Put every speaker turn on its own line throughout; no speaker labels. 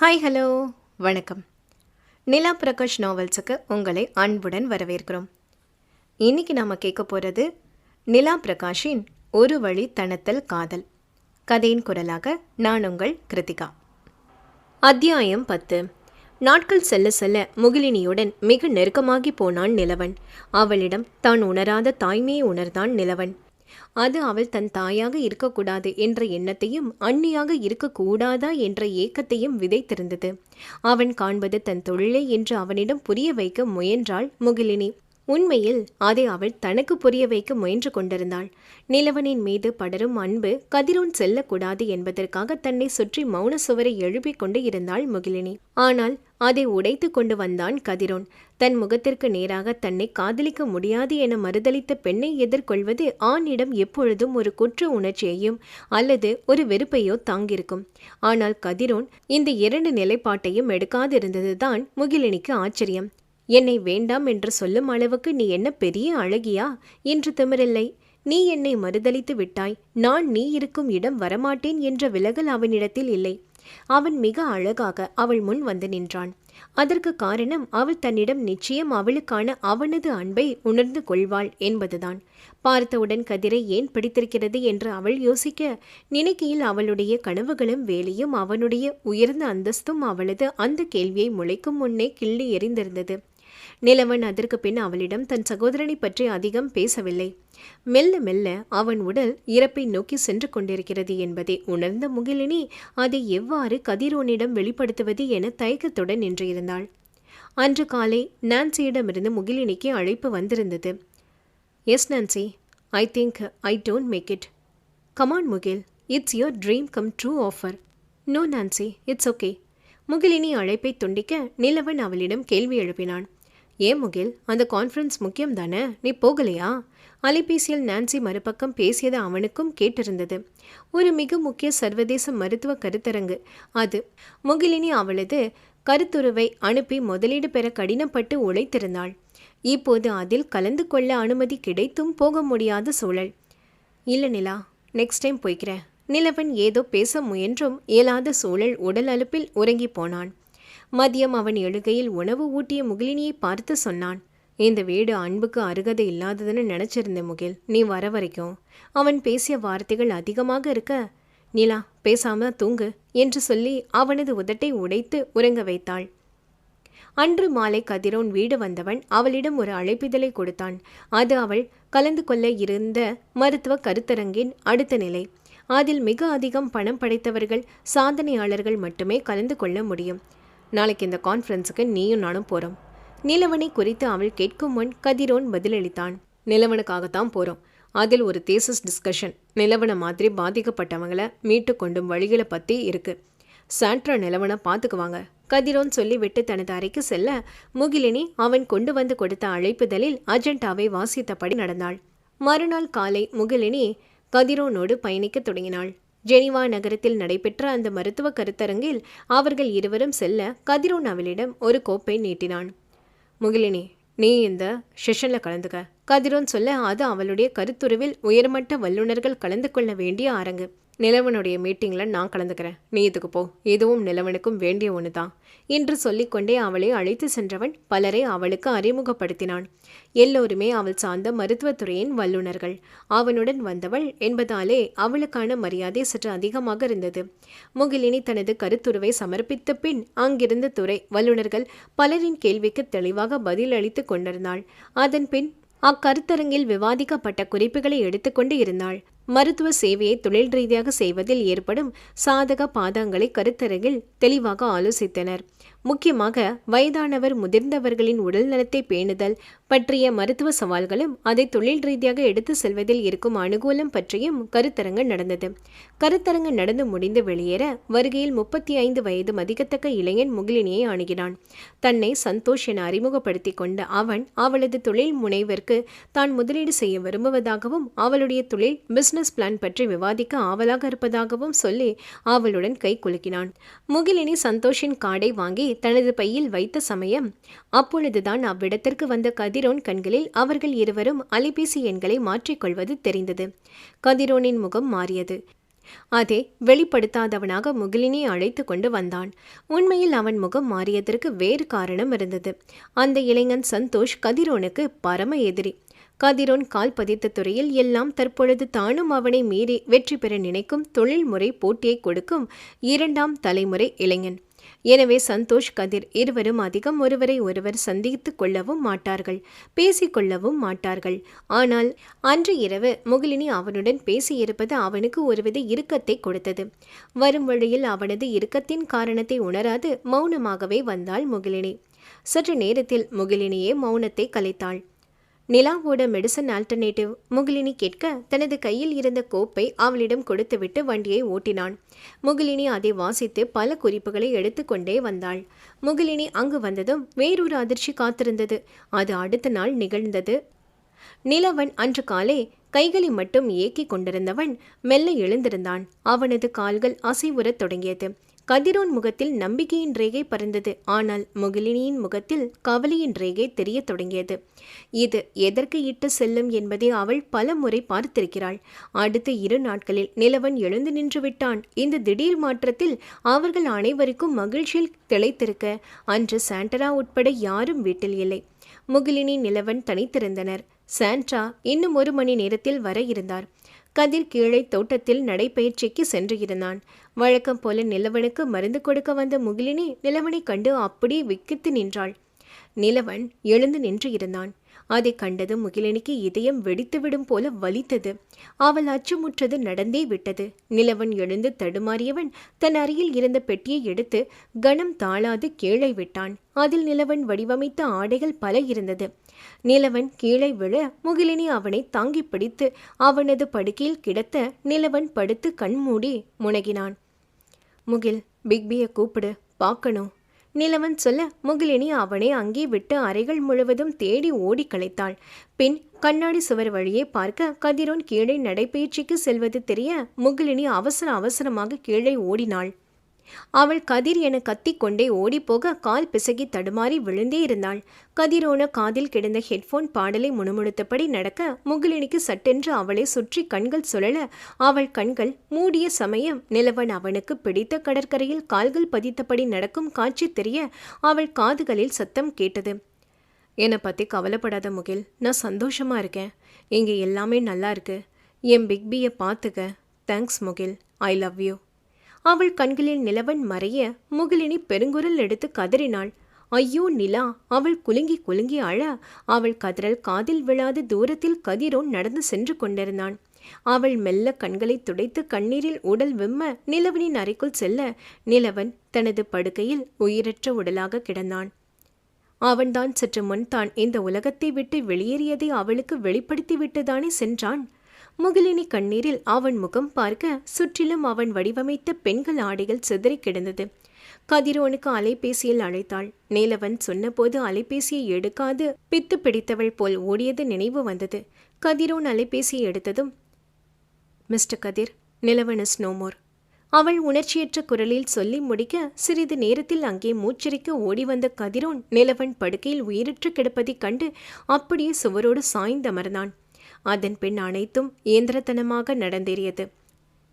Hi hello வணக்கம். நிலா பிரகாஷ் நாவல்ஸுக்கு உங்களை அன்புடன் வரவேற்கிறோம். இன்னைக்கு நாம் கேட்க போகிறது நிலா பிரகாஷின் ஒரு வழி தனத்தல் காதல். கதையின் குரலாக நான் உங்கள் கிருத்திகா. அத்தியாயம் பத்து. நாட்கள் செல்ல செல்ல முகிலினியுடன் மிக நெருக்கமாகி போனான் நிலவன். அவளிடம் தான் உணராத தாய்மையை உணர்ந்தான் நிலவன். அது அவள் தன் தாயாக இருக்கக்கூடாது என்ற எண்ணத்தையும் அந்நியாக இருக்கக்கூடாதா என்ற ஏக்கத்தையும் விதைத்திருந்தது. அவன் காண்பது தன் தொழிலே என்று அவனிடம் புரிய வைக்க முயன்றாள் முகிலினி. உண்மையில் அதை அவள் தனக்கு புரிய வைக்க முயன்று கொண்டிருந்தாள். நிலவனின் மீது படரும் அன்பு கதிரோன் செல்லக்கூடாது என்பதற்காக தன்னை சுற்றி மௌன சுவரை எழுப்பிக் கொண்டு இருந்தாள் முகிலினி. ஆனால் அதை உடைத்து கொண்டு வந்தான் கதிரோன். தன் முகத்திற்கு நேராக தன்னை காதலிக்க முடியாது என மறுதளித்த பெண்ணை எதிர்கொள்வது ஆணிடம் எப்பொழுதும் ஒரு குற்ற உணர்ச்சியையும் அல்லது ஒரு வெறுப்பையோ தாங்கியிருக்கும். ஆனால் கதிரோன் இந்த இரண்டு நிலைப்பாட்டையும் எடுக்காதிருந்ததுதான் முகிலினிக்கு ஆச்சரியம். என்னை வேண்டாம் என்று சொல்லும் அளவுக்கு நீ என்ன பெரிய அழகியா? என்று திமிரில்லை. நீ என்னை மறுதளித்து விட்டாய். நான் நீ இருக்கும் இடம் வரமாட்டேன் என்ற விலகல் அவனிடத்தில் இல்லை. அவன் மிக அழகாக அவள் முன் வந்து நின்றான். அதற்கு காரணம் அவள் தன்னிடம் நிச்சயம் அவளுக்கான அவனது அன்பை உணர்ந்து கொள்வாள் என்பதுதான். பார்த்தவுடன் கதிரை ஏன் பிடித்திருக்கிறது என்று அவள் யோசிக்க நினைக்கையில் அவளுடைய கனவுகளும் வேலையும் அவனுடைய உயர்ந்த அந்தஸ்தும் அவளது அந்த கேள்வியை முளைக்கும் முன்னே கிள்ளி எறிந்திருந்தது. நிலவன் அதற்கு பின் அவளிடம் தன் சகோதரனை பற்றி அதிகம் பேசவில்லை. மெல்ல மெல்ல அவன் உடல் இறப்பை நோக்கி சென்று கொண்டிருக்கிறது என்பதை உணர்ந்த முகிலினி அதை எவ்வாறு கதிரோனிடம் வெளிப்படுத்துவது என தயக்கத்துடன் நின்றிருந்தாள். அன்று காலை நான்சியிடமிருந்து முகிலினிக்கு அழைப்பு வந்திருந்தது. Yes Nancy I think I don't make it come on Mukil. It's your dream come true offer no Nancy it's okay Mukilini அழைப்பை துண்டிக்க நிலவன் அவளிடம் கேள்வி எழுப்பினான். ஏன் முகில் அந்த கான்ஃபரன்ஸ் முக்கியம் தானே நீ போகலையா? அலைபேசியில் நான்சி மறுபக்கம் பேசியது அவனுக்கும் கேட்டிருந்தது. ஒரு மிக முக்கிய சர்வதேச மருத்துவ கருத்தரங்கு அது. முகிலினி அவளது கருத்துருவை அனுப்பி முதலீடு பெற கடினப்பட்டு உழைத்திருந்தாள். இப்போது அதில் கலந்து கொள்ள அனுமதி கிடைத்தும் போக முடியாத சூழல். இல்லை நிலா நெக்ஸ்ட் டைம் போய்க்கிறேன். நிலவன் ஏதோ பேச முயன்றும் இயலாத சூழல் உடல் அலுப்பில் உறங்கி போனான். மதியம் அவன் எழுகையில் உணவு ஊட்டிய முகிலினியை பார்த்து சொன்னான் இந்த வீடு அன்புக்கு அருகதை இல்லாததுன்னு நினச்சிருந்த முகில் நீ வர வரைக்கும். அவன் பேசிய வார்த்தைகள் அதிகமாக இருக்க நிலா பேசாம தூங்கு என்று சொல்லி அவனது உதட்டை உடைத்து உறங்க வைத்தாள். அன்று மாலை கதிரோன் வீடு வந்தவன் அவளிடம் ஒரு அழைப்பிதழை கொடுத்தான். அது அவள் கலந்து கொள்ள இருந்த மருத்துவ கருத்தரங்கின் அடுத்த நிலை. அதில் மிக அதிகம் பணம் படைத்தவர்கள் சாதனையாளர்கள் மட்டுமே கலந்து கொள்ள முடியும். நாளைக்கு இந்த கான்ஃபரன்ஸுக்கு நீயும் நானும் போகிறோம் நிலவனை குறித்து அவள் கேட்கும் முன் கதிரோன் பதிலளித்தான். நிலவனுக்காகத்தான் போகிறோம் அதில் ஒரு தேசஸ் டிஸ்கஷன் நிலவனை மாதிரி பாதிக்கப்பட்டவங்களை மீட்டு கொண்டும் வழிகளை பற்றி இருக்கு. சாண்ட்ரா நிலவனை பார்த்துக்குவாங்க கதிரோன் சொல்லிவிட்டு தனது அறைக்கு செல்ல முகிலினி அவன் கொண்டு வந்து கொடுத்த அழைப்புதலில் அஜெண்டாவை வாசித்தபடி நடந்தாள். மறுநாள் காலை முகிலினி கதிரோனோடு பயணிக்கத் தொடங்கினாள். ஜெனிவா நகரத்தில் நடைபெற்ற அந்த மருத்துவ கருத்தரங்கில் அவர்கள் இருவரும் செல்ல கதிரோன் அவளிடம் ஒரு கோப்பை நீட்டினான். முகிலினி நீ இந்த செஷனில் கலந்துக்க. கதிரோன் சொல்ல அது அவளுடைய கருத்துருவில் உயர்மட்ட வல்லுநர்கள் கலந்து கொள்ள வேண்டிய அரங்கு. நிலவனுடைய மீட்டிங்கில் நான் கலந்துக்கிறேன். நீ இதுக்கு போ. இதுவும் நிலவனுக்கும் வேண்டிய ஒன்று தான் என்று சொல்லிக்கொண்டே அவளை அழைத்து சென்றவன் பலரை அவளுக்கு அறிமுகப்படுத்தினான். எல்லோருமே அவள் சார்ந்த மருத்துவத்துறையின் வல்லுநர்கள். அவனுடன் வந்தவள் என்பதாலே அவளுக்கான மரியாதை சற்று அதிகமாக இருந்தது. முகிலினி தனது கருத்துருவை சமர்ப்பித்த பின் அங்கிருந்த துறை வல்லுநர்கள் பலரின் கேள்விக்கு தெளிவாக பதில் அளித்து கொண்டிருந்தாள். அதன் பின் அக்கருத்தரங்கில் விவாதிக்கப்பட்ட குறிப்புகளை எடுத்துக்கொண்டு இருந்தாள். மருத்துவ சேவையை தொழில் ரீதியாக செய்வதில் ஏற்படும் சாதக பாதங்களை கருத்தரங்கில் தெளிவாக ஆலோசித்தனர். முக்கியமாக வயதானவர் முதிர்ந்தவர்களின் உடல் நலத்தை பேணுதல் பற்றிய மருத்துவ சவால்களும் அதை தொழில் ரீதியாக எடுத்து செல்வதில் இருக்கும் அனுகூலம் பற்றியும் கருத்தரங்கு நடந்தது. கருத்தரங்கு நடந்து முடிந்து வெளியேற வருகையில் முப்பத்தி ஐந்து வயது மதிக்கத்தக்க இளைஞன் முகிலினியை அணுகினான். தன்னை சந்தோஷ் என அறிமுகப்படுத்தி கொண்ட அவன் அவளது தொழில் முனைவிற்கு தான் முதலீடு செய்ய விரும்புவதாகவும் அவளுடைய தொழில் பிசினஸ் பிஸ்னஸ் பிளான் பற்றி விவாதிக்க ஆவலாக இருப்பதாகவும் சொல்லி அவளுடன் கை குலுக்கினான். முகிலினி சந்தோஷின் காடை வாங்கி தனது பையில் வைத்த சமயம் அப்பொழுதுதான் அவ்விடத்திற்கு வந்த கதிரோன் கண்களில் அவர்கள் இருவரும் அலைபேசி எண்களை மாற்றிக்கொள்வது தெரிந்தது. கதிரோனின் முகம் மாறியது. அதை வெளிப்படுத்தாதவனாக முகிலினை அழைத்து கொண்டு வந்தான். உண்மையில் அவன் முகம் மாறியதற்கு வேறு காரணம் இருந்தது. அந்த இளைஞன் சந்தோஷ் கதிரோனுக்கு பரம எதிரி. கதிரோன் கால் பதித்த துறையில் எல்லாம் தற்பொழுது தானும் அவனை மீறி வெற்றி பெற நினைக்கும் தொழில்முறை போட்டியை கொடுக்கும் இரண்டாம் தலைமுறை இளைஞன். எனவே சந்தோஷ் கதிர் இருவரும் அதிகம் ஒருவரை ஒருவர் சந்தித்துக் கொள்ளவும் மாட்டார்கள் பேசிக்கொள்ளவும் மாட்டார்கள். ஆனால் அன்று இரவு முகிலினி அவனுடன் பேசியிருப்பது அவனுக்கு ஒருவித இறுக்கத்தை கொடுத்தது. வரும் வழியில் அவனது இறுக்கத்தின் காரணத்தை உணராது மௌனமாகவே வந்தாள் முகிலினி. சற்று நேரத்தில் முகிலினியே மௌனத்தை கலைத்தாள். நிலாவோட மெடிசன் ஆல்டர்னேட்டிவ் முகிலினி கேட்க தனது கையில் இருந்த கோப்பை அவளிடம் கொடுத்துவிட்டு வண்டியை ஓட்டினான். முகிலினி அதை வாசித்து பல குறிப்புகளை எடுத்துக்கொண்டே வந்தாள். முகிலினி அங்கு வந்ததும் வேறொரு அதிர்ச்சி காத்திருந்தது. அது அடுத்த நாள் நிகழ்ந்தது. நிலவன் அன்று காலை கைகளை மட்டும் ஏக்கிக் கொண்டிருந்தவன் மெல்ல எழுந்திருந்தான். அவனது கால்கள் அசைவுறத் தொடங்கியது. கதிரோன் முகத்தில் நம்பிக்கையின் ரேகை பறந்தது. ஆனால் முகிலினியின் முகத்தில் கவலையின் ரேகை தெரியத் தொடங்கியது. இது எதற்கு இட்டு செல்லும் என்பதை அவள் பல முறை பார்த்திருக்கிறாள். அடுத்த இரு நாட்களில் நிலவன் எழுந்து நின்று விட்டான். இந்த திடீர் மாற்றத்தில் அவர்கள் அனைவருக்கும் மகிழ்ச்சியில் திளைத்திருக்க அன்று சாண்டரா உட்பட யாரும் வீட்டில் இல்லை. முகிலினி நிலவன் தனித்திருந்தனர். சாண்ட்ரா இன்னும் ஒரு மணி நேரத்தில் வர இருந்தார். கதிர் கீழே தோட்டத்தில் நடைபயிற்சிக்கு சென்று இருந்தான் வழக்கம் போல நிலவனுக்கு மருந்து கொடுக்க வந்த முகிலினி நிலவனை கண்டு அப்படியே விக்கித்து நின்றாள். நிலவன் எழுந்து நின்று இருந்தான். அதை கண்டது முகிலனுக்கு இதயம் வெடித்துவிடும் போல வலித்தது. அவள் அச்சமுற்றது நடந்தே விட்டது. நிலவன் எழுந்து தடுமாறியவன் தன் அருகில் இருந்த பெட்டியை எடுத்து கணம் தாழாது கீழே விட்டான். அதில் நிலவன் வடிவமைத்த ஆடைகள் பல இருந்தது. நிலவன் கீழே விழ முகிலினி அவனை தாங்கி பிடித்து அவனது படுக்கையில் கிடத்த நிலவன் படுத்து கண்மூடி முனகினான். முகில் பிக்பியை கூப்பிடு. பார்க்கணும். நிலவன் சொல்ல முகிலினி அவனை அங்கே விட்டு அறைகள் முழுவதும் தேடி ஓடி களைத்தாள். பின் கண்ணாடி சுவர் வழியே பார்க்க கதிரோன் கீழே நடைபயிற்சிக்கு செல்வது தெரிய முகிலினி அவசர அவசரமாக கீழே ஓடினாள். அவள் கதிர் என கத்திக்கொண்டே ஓடிப்போக கால் பிசகி தடுமாறி விழுந்தே இருந்தாள். கதிரோன காதில் கிடந்த ஹெட்போன் பாடலை முணுமுணுத்தபடி நடக்க முகிலினிக்கு சட்டென்று அவளை சுற்றி கண்கள் சுழல அவள் கண்கள் மூடிய சமயம் நிலவன் அவனுக்கு பிடித்த கடற்கரையில் கால்கள் பதித்தபடி நடக்கும் காட்சி தெரிய அவள் காதுகளில் சத்தம் கேட்டது. என்னை பற்றி கவலைப்படாத முகில் நான் சந்தோஷமா இருக்கேன். இங்கே எல்லாமே நல்லா இருக்கு. என் பிக்பியை பார்த்துக்க. Thanks Mukil. I love you. அவள் கண்களில் நிலவன் மறைய முகிலினி பெருங்குரல் எடுத்து கதறினாள். ஐயோ நிலா அவள் குலுங்கி குலுங்கி அழ அவள் கதறல் காதில் விழாத தூரத்தில் கதிரோன் நடந்து சென்று கொண்டிருந்தான். அவள் மெல்ல கண்களை துடைத்து கண்ணீரில் உடல் விம்ம நிலவனின் அறைக்குள் செல்ல நிலவன் தனது படுக்கையில் உயிரற்ற உடலாக கிடந்தான். அவன்தான் சற்று முன் தான் இந்த உலகத்தை விட்டு வெளியேறியதை அவளுக்கு வெளிப்படுத்தி விட்டுதானே சென்றான்? முகிலினி கண்ணீரில் அவன் முகம் பார்க்க சுற்றிலும் அவன் வடிவமைத்த பெண்கள் ஆடைகள் சிதறி கிடந்தது. கதிரோனுக்கு அலைபேசியில் அழைத்தாள். நீலவன் சொன்னபோது அலைபேசியை எடுக்காது பித்து பிடித்தவள் போல் ஓடியது நினைவு வந்தது. கதிரோன் அலைபேசியை எடுத்ததும் mister Kathir Nilavan is no more அவள் உணர்ச்சியற்ற குரலில் சொல்லி முடிக்க சிறிது நேரத்தில் அங்கே மூச்சரிக்க ஓடி வந்த கதிரோன் நிலவன் படுக்கையில் உயிரற்று கிடப்பதைக் கண்டு அப்படியே சுவரோடு சாய்ந்தமர்ந்தான் அதன் பின் அனைத்தும் இயந்திரத்தனமாக நடந்தேறியது.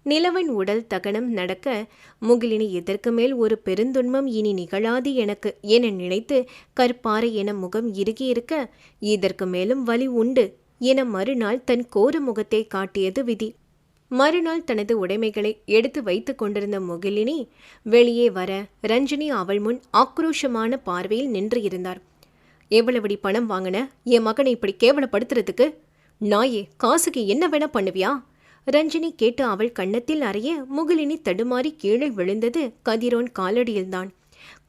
நிலவன் உடல் தகனம் நடக்க முகிலினி இதற்கு மேல் ஒரு பெருந்துன்பம் இனி நிகழாது எனக்கு என நினைத்து கற்பாறை என முகம் இறுகியிருக்க இதற்கு மேலும் வலி உண்டு என மறுநாள் தன் கோர முகத்தை காட்டியது விதி. மறுநாள் தனது உடைமைகளை எடுத்து வைத்து கொண்டிருந்த முகிலினி வெளியே வர ரஞ்சினி அவள் முன் ஆக்ரோஷமான பார்வையில் நின்று இருந்தார். எவ்வளவடி பணம் வாங்கின? என் மகனை இப்படி கேவலப்படுத்துறதுக்கு நாயே காசுக்கு என்ன வேணா பண்ணுவியா? ரஞ்சினி கேட்டு அவள் கன்னத்தில் அறைய முகிலினி தடுமாறி கீழே விழுந்தது கதிரோன் காலடியில்தான்.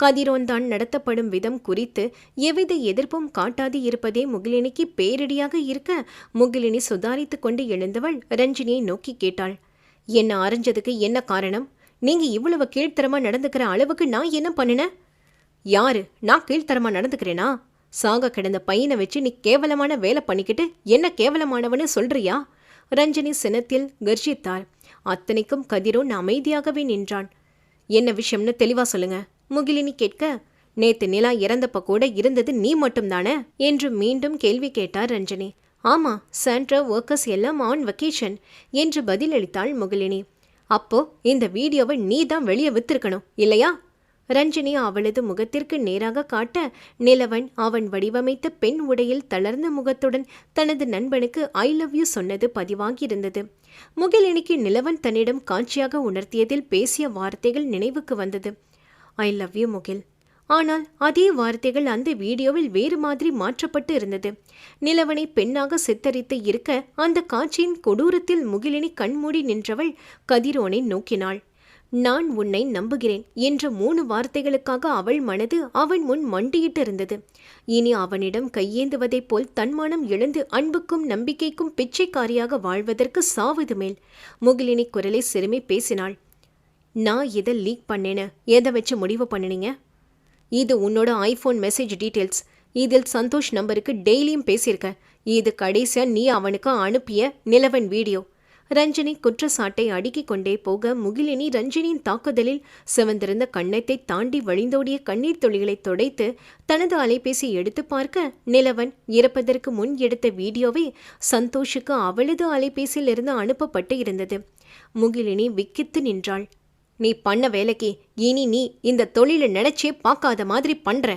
கதிரோன் தான் நடத்தப்படும் விதம் குறித்து எவ்வித எதிர்ப்பும் காட்டாது இருப்பதே முகிலினிக்கு பேரிடியாக இருக்க முகிலினி சுதாரித்து கொண்டு எழுந்தவள் ரஞ்சினியை நோக்கி கேட்டாள். என்ன அரைஞ்சதுக்கு என்ன காரணம்? நீங்க இவ்வளவு கீழ்த்தரமா நடந்துக்கிற அளவுக்கு நான் என்ன பண்ணினேன்? யாரு? நான் கீழ்த்தரமா நடந்துக்கிறேனா? சாக கிடந்த பையனை வச்சு நீ கேவலமான வேலை பண்ணிக்கிட்டு என்ன கேவலமானவன்னு சொல்றியா? ரஞ்சனி சினத்தில் கர்ஜித்தாள். அத்தனைக்கும் கதிரோன் அமைதியாகவே நின்றான். என்ன விஷயம்னு தெளிவா சொல்லுங்க. முகிலினி கேட்க நேத்து நிலா இறந்தப்ப கூட இருந்தது நீ மட்டும்தானே? என்று மீண்டும் கேள்வி கேட்டார் ரஞ்சனி. ஆமா சாண்ட்ரா ஒர்க்கர்ஸ் எல்லாம் ஆன் வெக்கேஷன் என்று பதிலளித்தாள் முகிலினி. அப்போ இந்த வீடியோவை நீ தான் வெளியே வித்திருக்கணும் இல்லையா? ரஞ்சினி அவளது முகத்திற்கு நேராக காட்ட நிலவன் அவன் வடிவமைத்த பெண் உடையில் தளர்ந்த முகத்துடன் தனது நண்பனுக்கு ஐ லவ் யூ சொன்னது பதிவாகியிருந்தது. முகிலினிக்கு நிலவன் தன்னிடம் காட்சியாக உணர்த்தியதில் பேசிய வார்த்தைகள் நினைவுக்கு வந்தது. I love you Mukil. ஆனால் அதே வார்த்தைகள் அந்த வீடியோவில் வேறு மாதிரி மாற்றப்பட்டு இருந்தது. நிலவனை பெண்ணாக சித்தரித்து இருக்க அந்த காட்சியின் கொடூரத்தில் முகிலினி கண்மூடி நின்றவள் கதிரோனை நோக்கினாள். நான் உன்னை நம்புகிறேன் என்ற மூணு வார்த்தைகளுக்காக அவள் மனது அவன் முன் மண்டியிட்டு இருந்தது இனி அவனிடம் கையேந்துவதைப் போல் தன்மானம் இழந்து அன்புக்கும் நம்பிக்கைக்கும் பிச்சைக்காரியாக வாழ்வதற்கு சாவது மேல். முகிலினி குரலை சிறுமி பேசினாள். நான் இதை லீக் பண்ணேன்னு எதை வச்சு முடிவு பண்ணினீங்க? இது உன்னோட ஐஃபோன் மெசேஜ் டீட்டெயில்ஸ் இதில் சந்தோஷ் நம்பருக்கு டெய்லியும் பேசியிருக்க. இது கடைசியா நீ அவனுக்கு அனுப்பிய நிலவன் வீடியோ. ரஞ்சினி குற்றச்சாட்டை அடுக்கிக் கொண்டே போக முகிலினி ரஞ்சினியின் தாக்குதலில் சிவந்திருந்த கண்ணத்தை தாண்டி வழிந்தோடிய கண்ணீர் துளிகளை துடைத்து தனது அலைபேசி எடுத்து பார்க்க நிலவன் இறப்பதற்கு முன் எடுத்த வீடியோவை சந்தோஷுக்கு அவளது அலைபேசியில் இருந்து அனுப்பப்பட்டு இருந்தது. முகிலினி விக்கித்து நின்றாள். நீ பண்ண வேலைக்கு இனி நீ இந்த தொழிலை நினைச்சே பார்க்காத மாதிரி பண்ற.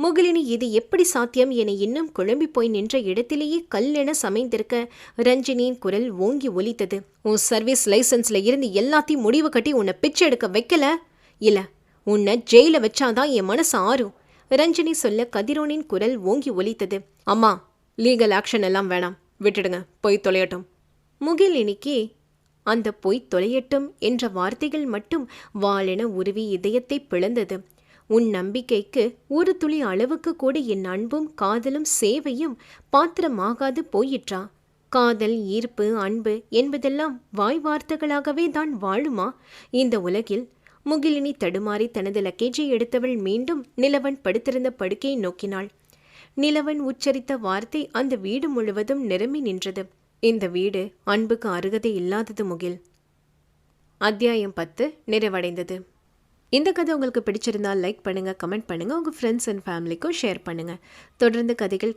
முகிலினி இது எப்படி சாத்தியம் என இன்னும் குழம்பி போய் நின்ற இடத்திலேயே கல்லென சமைந்திருக்க ரஞ்சினியின் குரல் ஓங்கி ஒலித்தது. உன் சர்வீஸ் லைசன்ஸ்ல இருந்து எல்லாத்தையும் முடிவு கட்டி உன்னை பிச்சை எடுக்க வைக்கல? இல்ல உன்னை ஜெயில வச்சாதான் என் மனசு ஆறும். ரஞ்சினி சொல்ல கதிரோனின் குரல் ஓங்கி ஒலித்தது. அம்மா லீகல் ஆக்ஷன் எல்லாம் வேணாம். விட்டுடுங்க. போய் தொலையட்டும். முகிலினிக்கு அந்த பொய் தொலையட்டும் என்ற வார்த்தைகள் மட்டும் வாளென உருவி இதயத்தை பிளந்தது. உன் நம்பிக்கைக்கு ஒரு துளி அளவுக்கு கூட என் அன்பும் காதலும் சேவையும் பாத்திரமாகாது போயிற்றா? காதல் ஈர்ப்பு அன்பு என்பதெல்லாம் வாய் வார்த்தைகளாகவே தான் வாழுமா? இந்த உலகில் முகிலினி தடுமாறி தனது லக்கேஜை எடுத்தவள் மீண்டும் நிலவன் படுத்திருந்த படுக்கையை நோக்கினாள். நிலவன் உச்சரித்த வார்த்தை அந்த வீடு முழுவதும் நிரம்பி நின்றது. இந்த வீடு அன்புக்கு அருகதை இல்லாதது முகில். அத்தியாயம் பத்து நிறைவடைந்தது. இந்த கதை உங்களுக்கு பிடிச்சிருந்தால் லைக் பண்ணுங்கள் கமெண்ட் பண்ணுங்கள் உங்கள் ஃப்ரெண்ட்ஸ் அண்ட் ஃபேமிலிக்கும் ஷேர் பண்ணுங்கள் தொடர்ந்து கதைகள்